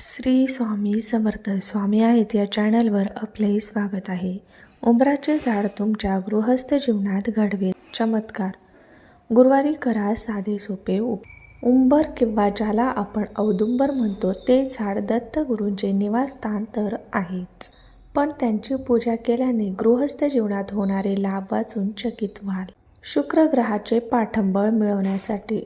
श्री स्वामी समर्थ स्वामी आहेत या चॅनलवर आपले स्वागत आहे. उंबराचे झाड तुमच्या गृहस्थ जीवनात घडवेल चमत्कार. गुरुवारी करा साधे सोपे उंबर किंवा ज्याला आपण औदुंबर म्हणतो ते झाड दत्तगुरूंचे निवासस्थान तर आहेच. पण त्यांची पूजा केल्याने गृहस्थ जीवनात होणारे लाभ वाचून चकित व्हाल. शुक्र ग्रहाचे पाठंबळ मिळवण्यासाठी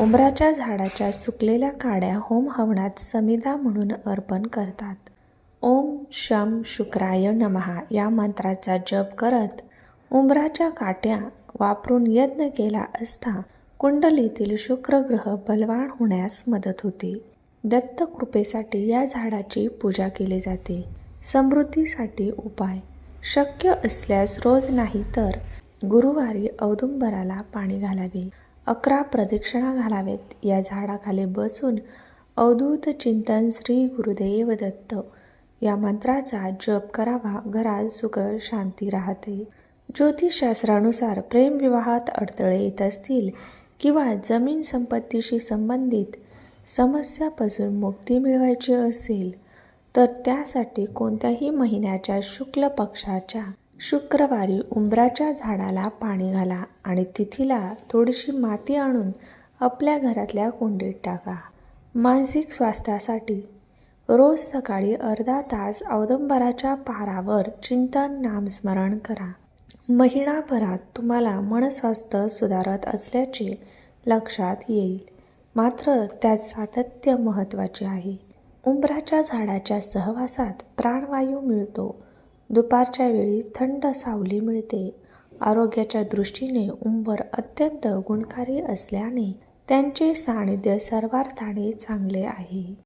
उंबराच्या झाडाच्या सुकलेल्या काड्या होम हवनात समिधा म्हणून अर्पण करतात. ओम शम शुक्राय नमहा या मंत्राचा जप करत उंबराच्या काट्या वापरून यज्ञ केला असता कुंडलीतील शुक्रग्रह बलवान होण्यास मदत होते. दत्त कृपेसाठी या झाडाची पूजा केली जाते. समृद्धीसाठी उपाय. शक्य असल्यास रोज नाही तर गुरुवारी औदुंबराला पाणी घालावे. अकरा प्रदक्षिणा घालावेत. या झाडाखाली बसून अवधूत चिंतन श्री गुरुदेव दत्त. या मंत्राचा जप करावा. घरात सुख शांती राहते. ज्योतिषशास्त्रानुसार प्रेमविवाहात अडथळे येत असतील किंवा जमीन संपत्तीशी संबंधित समस्यापासून मुक्ती मिळवायची असेल तर त्यासाठी कोणत्याही महिन्याच्या शुक्ल पक्षाच्या शुक्रवारी उंबराच्या झाडाला पाणी घाला आणि तिथीला थोडीशी माती आणून आपल्या घरातल्या कुंडीत टाका. मानसिक स्वास्थ्यासाठी रोज सकाळी अर्धा तास औदंबराच्या पारावर चिंतन नामस्मरण करा. महिनाभरात तुम्हाला मनस्वास्थ्य सुधारत असल्याचे लक्षात येईल. मात्र त्यात सातत्य महत्त्वाचे आहे. उंबराच्या झाडाच्या सहवासात प्राणवायू मिळतो. दुपारच्या वेळी थंड सावली मिळते. आरोग्याच्या दृष्टीने उंबर अत्यंत गुणकारी असल्याने त्यांचे सानिध्य सर्वार्थाने चांगले आहे.